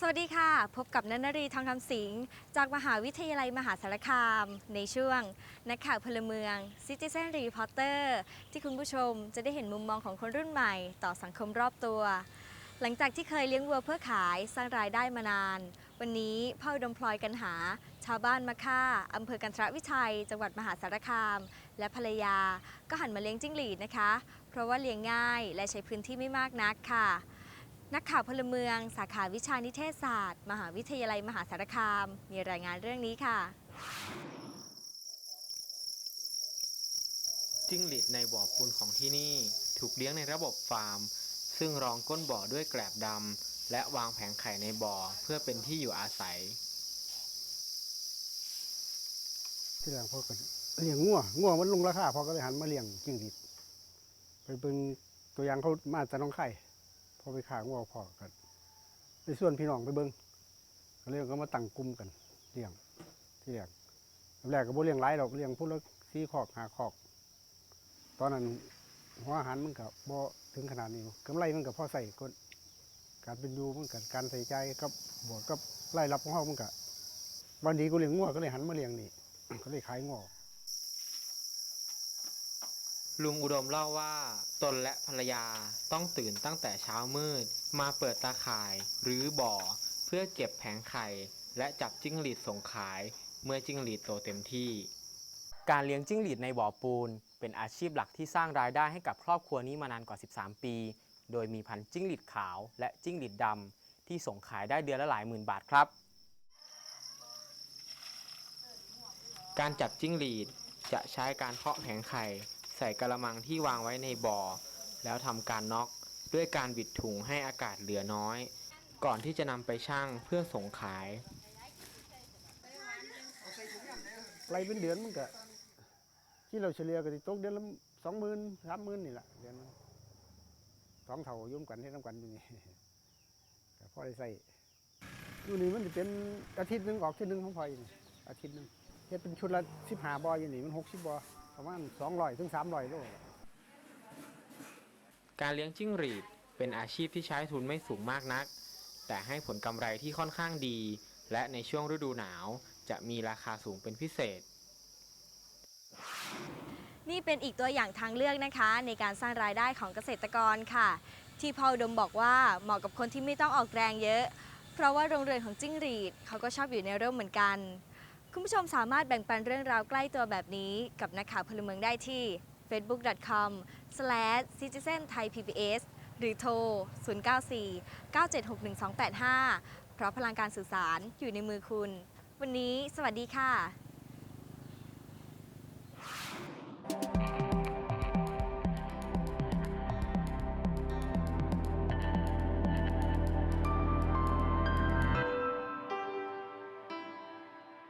สวัสดีค่ะ พบกับนันนรีทองคำสิงห์จากมหาวิทยาลัยมหาสารคาม ในช่วง นักข่าวพลเมือง Citizen Reporter ที่คุณผู้ชมจะได้เห็นมุมมองของคนรุ่นใหม่ต่อสังคมรอบตัว หลังจากที่เคยเลี้ยงวัวเพื่อขายสร้างรายได้มานาน วันนี้พ่อดมพลอยกันหา ชาวบ้านมะค่าอำเภอกันทรวิชัย จังหวัดมหาสารคาม และภรรยา ก็หันมาเลี้ยงจิ้งหรีดนะคะ เพราะว่าเลี้ยงง่ายและใช้พื้นที่ไม่มากนักค่ะ นักข่าวพลเมือง สาขาวิชานิเทศศาสตร์ มหาวิทยาลัยมหาสารคาม มีรายงานเรื่องนี้ค่ะ จิ้งหรีดในบ่อปูนของที่นี่ถูกเลี้ยงในระบบฟาร์ม ซึ่งรองก้นบ่อด้วยแกลบดำและวางแผงไข่ในบ่อเพื่อเป็นที่อยู่อาศัย ที่แรกพ่อก็เลี้ยงงัวงัวมันลงราคาพ่อก็เลยหันมาเลี้ยงจิ้งหรีดไปเป็นตัวอย่างเขามาจากหน้องไข่ พอไปขางัวพอกันไปส่วนพี่น้องไปเบิ้งก็เลยก็มาตั้งกลุ่มกันเลี้ยงที่แรกแรกก็บ่เลี้ยงหลายดอกเลี้ยงพุ่ละสี่ขอกหาขอก ตอนนั้นหัวอาหารมันก็บ่ถึงขนาดนี้กำไรมันก็พอใส่ก็การเป็นอยู่มันก็การใส่ใจกับบวกกับรายรับของเฮามันก็วันดีกูเลี้ยงงัวก็เลยหันมาเลี้ยงนี่ก็เลยขายงัว ลุงอุดมเล่าว่า ตนและภรรยาต้องตื่นตั้งแต่เช้ามืด มาเปิดตาข่ายหรือบ่อ เพื่อเก็บแผงไข่ และจับจิ้งหรีดส่งขาย เมื่อจิ้งหรีดโตเต็มที่ การเลี้ยงจิ้งหรีดในบ่อปูน เป็นอาชีพหลักที่สร้างรายได้ให้กับครอบครัวนี้มานานกว่า 13 ปี โดยมีพันธุ์จิ้งหรีดขาวและจิ้งหรีดดำที่ส่งขายได้เดือนละหลายหมื่นบาทครับ การจับจิ้งหรีดจะใช้การเพาะแผงไข่ ใส่กระมังที่วางไว้ในบ่อ แล้วทำการน็อกด้วยการบิดถุงให้อากาศเหลือน้อย ก่อนที่จะนำไปชั่งเพื่อส่งขายไรเป็นเดือนมันก็ที่เราเฉลี่ยก็สิตกเดือนละสองหมื่นสามหมื่นนี่แหละเดือนสองเท่ายุ่มกันให้น้ำกันอยู่นี่ก็พอได้ใส่อยู่นี่มันจะเป็นอาทิตย์หนึ่งออกทีหนึ่งของพลอยนี่อาทิตย์หนึ่งเฮ็ดเป็นชุดละสิบห้าบออยู่นี่มันหกสิบบอ ประมาณสองร้อยถึงสามร้อยโลการเลี้ยงจิ้งหรีดเป็นอาชีพที่ใช้ทุนไม่สูงมากนัก แต่ให้ผลกำไรที่ค่อนข้างดี และในช่วงฤดูหนาวจะมีราคาสูงเป็นพิเศษ นี่เป็นอีกตัวอย่างทางเลือกนะคะ ในการสร้างรายได้ของเกษตรกรค่ะ ที่พ่ออุดมบอกว่าเหมาะกับคนที่ไม่ต้องออกแรงเยอะ เพราะว่าโรงเรือนของจิ้งหรีดเขาก็ชอบอยู่ในร่มเหมือนกัน คุณผู้ชมสามารถแบ่งปันเรื่องราวใกล้ตัวแบบนี้ กับนักข่าวพลเมืองได้ที่ facebook.com/citizenthaipbs หรือโทร 094 976 1285 เพราะพลังการสื่อสารอยู่ในมือคุณ วันนี้สวัสดีค่ะ